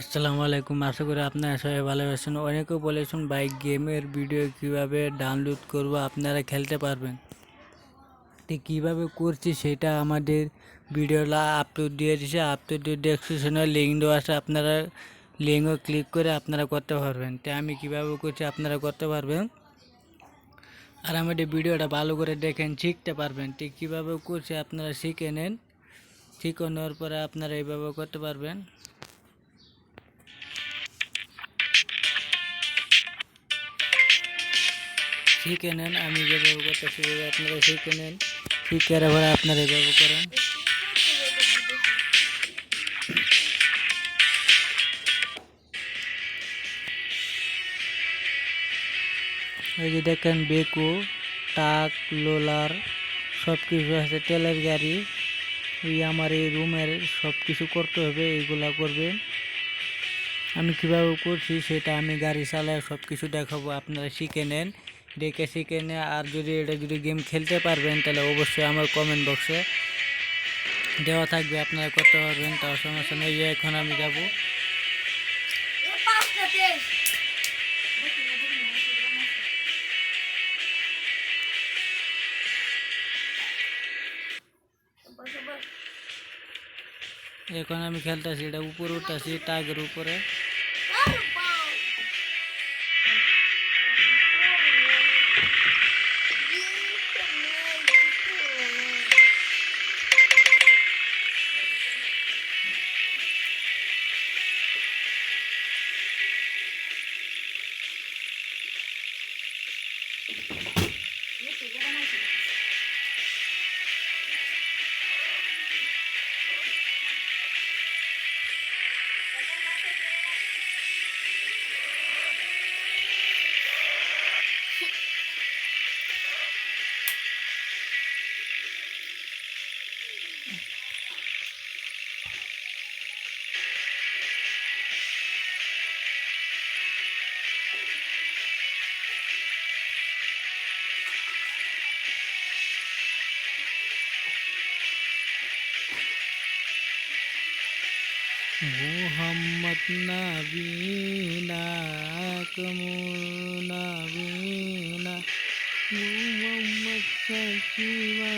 আসসালামু আলাইকুম। আশা করি আপনারা সবাই ভালো আছেন। অনেকেও বলেছেন বাইক গেমের ভিডিও কীভাবে ডাউনলোড করব, আপনারা খেলতে পারবেন। তো কীভাবে করছি সেটা আমাদের ভিডিওটা আপলোড দিয়ে দিছে। আপলোড ডেসক্রিপশনে লিঙ্ক দেওয়া আছে। আপনারা লিঙ্কও ক্লিক করে আপনারা করতে পারবেন। তো আমি কীভাবে করছি আপনারা করতে পারবেন। আর আমাদের ভিডিওটা ভালো করে দেখেন, শিখতে পারবেন। ঠিক কীভাবে করছি আপনারা শিখে নেন। শিখে নেওয়ার পরে আপনারা এইভাবে করতে পারবেন। শিখে নেন, আমি যেভাবে করতেছি সেভাবে আপনারা শিখে নেন। শিখে পরে আপনারা এভাবে করেন। এই যে দেখেন, বেকু, টাক, লোলার সব কিছু আছে, তেলের গাড়ি। এই আমার এই রুমের সব কিছু করতে হবে, এইগুলা করবে আমি কীভাবে করছি সেটা আমি গাড়ি চালায় সব কিছু দেখাবো, আপনারা শিখে নেন। দেখে শিখে নেন আর যদি এটা যদি গেম খেলতে পারবেন, তাহলে অবশ্যই আমার কমেন্ট বক্সে দেওয়া থাকবে, আপনারা করতে পারবেন তার সমস্যা নেই যে এখন আমি যাব। এখন আমি খেলতেছি, এটা উপরে উঠতেছি টাগের উপরে। মোহাম্মদ নাবিনা কমু নাবিনা মোহাম্মদ সাকিবা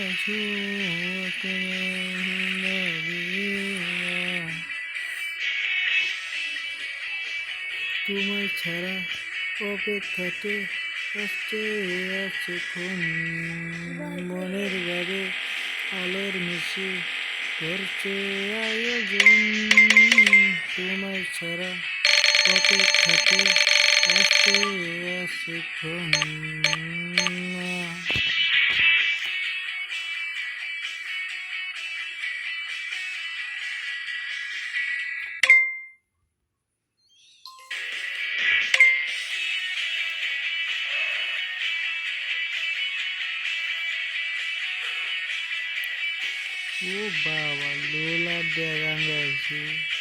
তোমার ছাড়া অপেক্ষাতে আসতে আছে মনের গাড়ি আলোর মিশে করছে আয়োজন। তোমার ছাড়া আছে ক্ষণ ও বাবা লোলা ডেরাঙ্গা আছে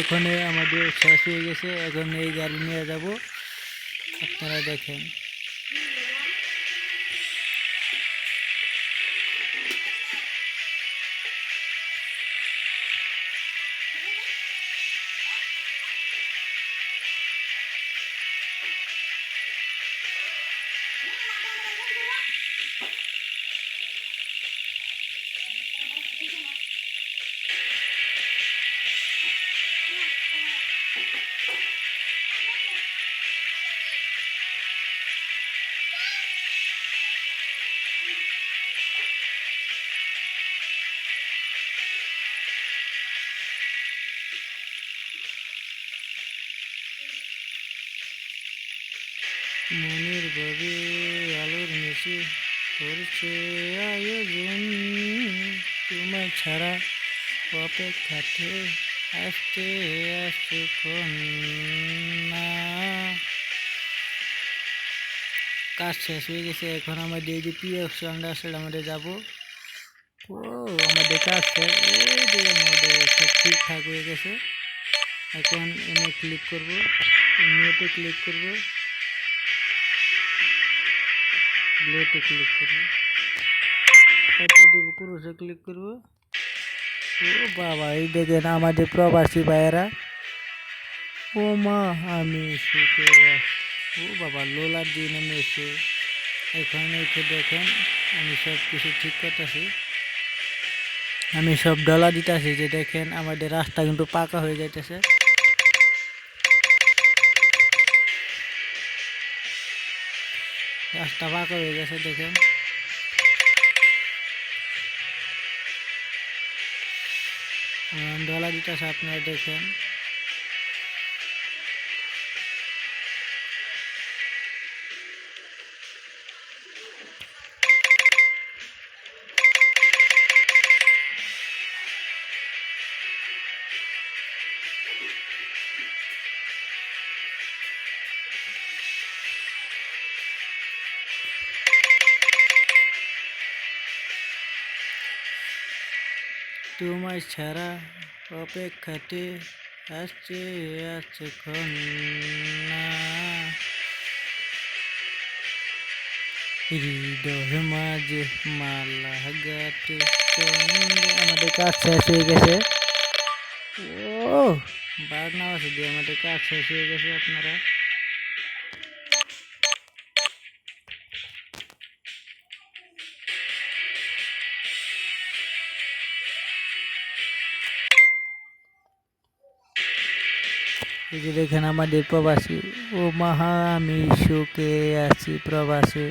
এখানে আমাদের শেষ হয়ে গেছে। এখন এই গাড়ি নিয়ে যাব। আপনারা দেখেন। মনের ভাবে আলোর মেশে করছে আয়োজন। তোমার ছাড়া অপেক্ষাতে আসতে আসছে না কাজ শেষ হয়ে গেছে, এখন আমাদের এই যে পি অপশনটা আসলে আমাদের যাব। ও, আমাদের কাজ শেষ। এই যে আমাদের সব ঠিকঠাক হয়ে গেছে। এখন এনে ক্লিক করব। নিউতে ক্লিক করব। ব্লেতে ক্লিক করব। তারপর দেবো ক্লিক করব। ও বাবা, এই দেখেন আমাদের প্রবাসী ভাইয়েরা। ও মা, আমি ও বাবা লোলার দিয়ে নেমে এসে। এখানে এসে দেখেন, আমি সব কিছু ঠিক করতেছি। আমি সব ডলা দিতেছি যে দেখেন, আমাদের রাস্তা কিন্তু পাকা হয়ে যাইতেছে। রাস্তা পাকা হয়ে গেছে দেখেন। ডলা দিতেছে আপনারা দেখেন। তোমার ছাড়া অপেক্ষাতে আসছে আছে না হৃদয় মাঝে মালা গাতে আমাদের কাজ শেষ হয়ে গেছে। ও বাঘ নাম আছে দিয়ে আমাদের কাজ শেষ হয়ে গেছে আপনারা। এই দেখেন আমাদের প্রবাসী। ও মাহা আমি সুখে আছি প্রবাসী।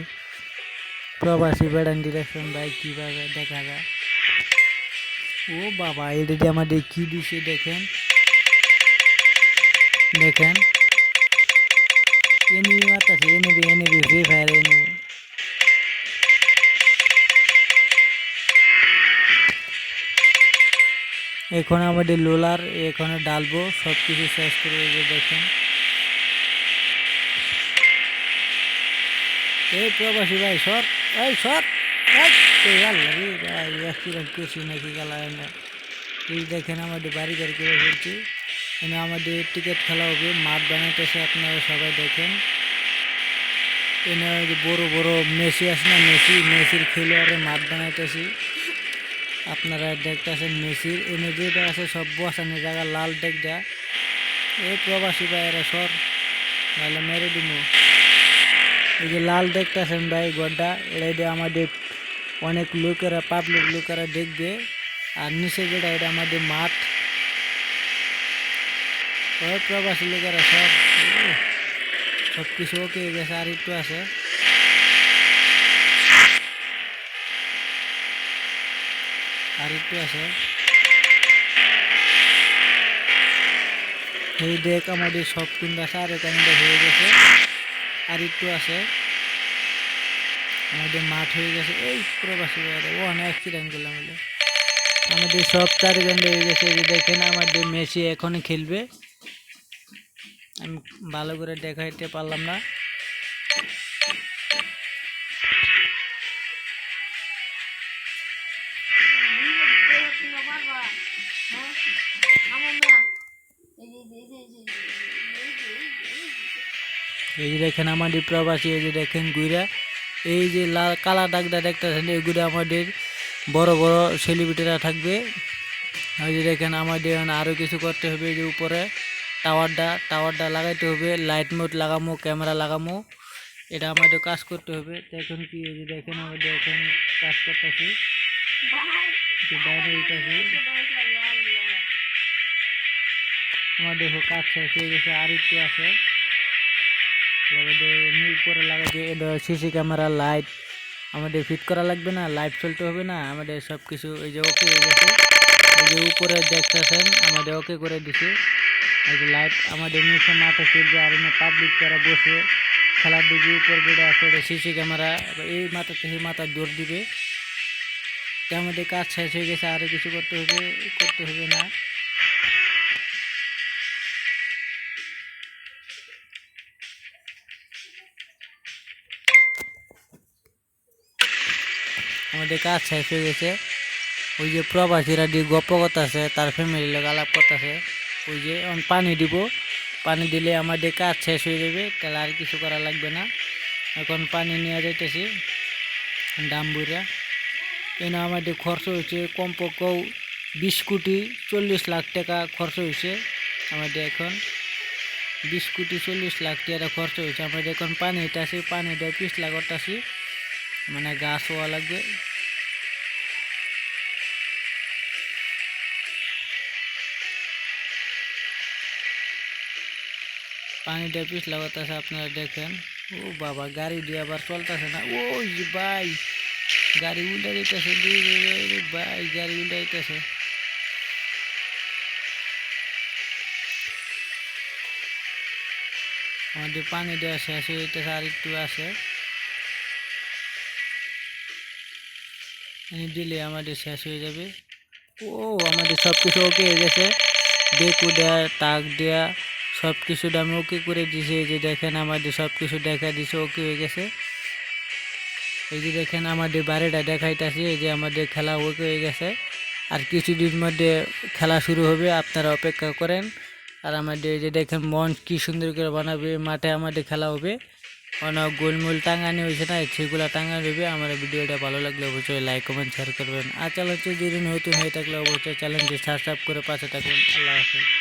প্রবাসী বেড়ান ডিরেকশন ভাই কীভাবে দেখা যায়? ও বাবা, এটা যে আমাদের কি দিছে দেখেন? দেখেন। এনিমি মাতাছে এনিবি এনিবি ফ্রি ফায়ার এনিবি এখন আমাদের লোলার, এখানে ডালবো সব কিছু শেষ করে দেখেন। এই প্রবাসী ভাই, সর, এই সর নাকি এনে। দেখেন আমাদের বাড়ি গাড়ি করে ফেলছি এখানে আমাদের টিকিট খেলা হবে, মাঠ বানাইতেছে আপনারা সবাই দেখেন। এনে বড় বড় মেসি আছে না, মেসি, মেসির খেলোয়াড়ে মাঠ বানাইতেছি। আপনারা দেখতেছেন মেসির এনে যেটা আছে সব বসানো জায়গা লাল দেখ এই প্রবাসী ভাইয়েরা সর, নাহলে মেরে দিমু। এই যে লাল দেখতেছেন ভাই, গড্ডা, এটা আমাদের অনেক লোকেরা পাবলিক লোকেরা দেখবে। আর নিচে যেটা, এটা আমাদের মাঠ। ওই প্রবাসী লোকেরা সব সব কিছু ওকে গেছে, আর একটু আছে। আর আছে। এই দেখ আমাদের সব আছে আর এখানে হয়ে গেছে। আছে। আমাদের মাঠ হয়ে গেছে। এই প্রবাসী বাইরে ও অনেক অ্যাক্সিডেন্ট করলাম আমাদের। সব চারিগঞ্জ হয়ে গেছে। যে দেখেন আমাদের মেসি এখন খেলবে। আমি ভালো করে দেখাইতে পারলাম না। এই যে দেখেন আমাদের প্রবাসী এই যে দেখেন গুইরা এই যে লাল কালা দাগটা দেখতেছেন এগুলো আমাদের বড় বড় সেলিব্রিটিরা থাকবে ওই যে দেখেন আমাদের আরও কিছু করতে হবে এই যে উপরে টাওয়ারটা টাওয়ারটা লাগাইতে হবে লাইট মোট লাগামো ক্যামেরা লাগামো এটা আমাদের কাজ করতে হবে এখন কি এই যে দেখেন আমাদের এখন কাজ করতেছি আমার দেখো কাজ শেষ হয়ে গেছে, আর একটু আছে। এমনি উপরে লাগাতে এটা সিসি ক্যামেরা, লাইট। আমাদের ফিট করা লাগবে না, লাইট চলতে হবে না, আমাদের সব কিছু এই যে ওকে হয়ে গেছে। এই যে উপরে দেখতেছেন, আমাদের ওকে করে দিছে। এই যে লাইট, আমাদের নিচে মাঠে চলবে আর পাবলিক যারা বসে, খেলার দিকে উপর যেটা আছে ওটা সিসি ক্যামেরা, এই মাথা থেকে মাথা দৌড় দিবে। আমাদের কাজ শেষ হয়ে গেছে আরও কিছু করতে হবে করতে হবে না। আমাদের কাজ শেষ হয়ে গেছে। ওই যে প্রবাসীরা দিয়ে গপ্প করতেছে, তার ফ্যামিলির লোক আলাপ করতেছে। ওই যে পানি দিব, পানি দিলে আমাদের কাজ শেষ হয়ে যাবে, তাহলে আর কিছু করা লাগবে না। এখন পানি নিয়ে যাইতেছি ডাম্বুরা কেন আমাদের খরচ হয়েছে কমপক্ষেও বিশ কোটি চল্লিশ লাখ টাকা খরচ হয়েছে আমাদের এখন। বিশ কোটি চল্লিশ লাখ টাকা খরচ হয়েছে আমাদের এখন। পানি টাছি পানিটা পিছলা করতেছি। মানে গাছ হওয়া লাগবে। পানিটা পিছলা করতেছে আপনারা দেখেন। ও বাবা, গাড়ি দিয়ে আবার চলতেছে না। ও ভাই, গাড়ি উল্টা দিতেছে ভাই, গাড়ি উল্টা দিতেছে। আমাদের পানি দেওয়া শেষ হয়ে যেতেছে আর একটু আছে। দিলে আমাদের শেষ হয়ে যাবে। ও, আমাদের সব কিছু ওকে হয়ে গেছে। বেকু দেয়া তাক দেয়া সব কিছু আমি ওকে করে দিছি, এই যে দেখেন আমাদের সব কিছু দেখা দিছে, ওকে হয়ে গেছে। এই যে দেখেন আমাদের বাড়িটা দেখাইতেছি, এই যে আমাদের খেলা ওকে হয়ে গেছে। আর কিছুদিন মধ্যে খেলা শুরু হবে, আপনারা অপেক্ষা করেন। আর আমাদের এই যে দেখেন মন কি সুন্দর করে বানাবে, মাঠে আমাদের খেলা হবে। অনেক গোলমোল টাঙানি হয়েছে না, সেগুলো টাঙানো হবে আমার ভিডিওটা ভালো লাগলে অবশ্যই লাইক কমেন্ট শেয়ার করবেন। আর চ্যানেলটি যদি নতুন হয়ে থাকলে অবশ্যই চ্যানেলটি সাবস্ক্রাইব করে পাশে থাকবেন। আল্লাহ হাফিজ।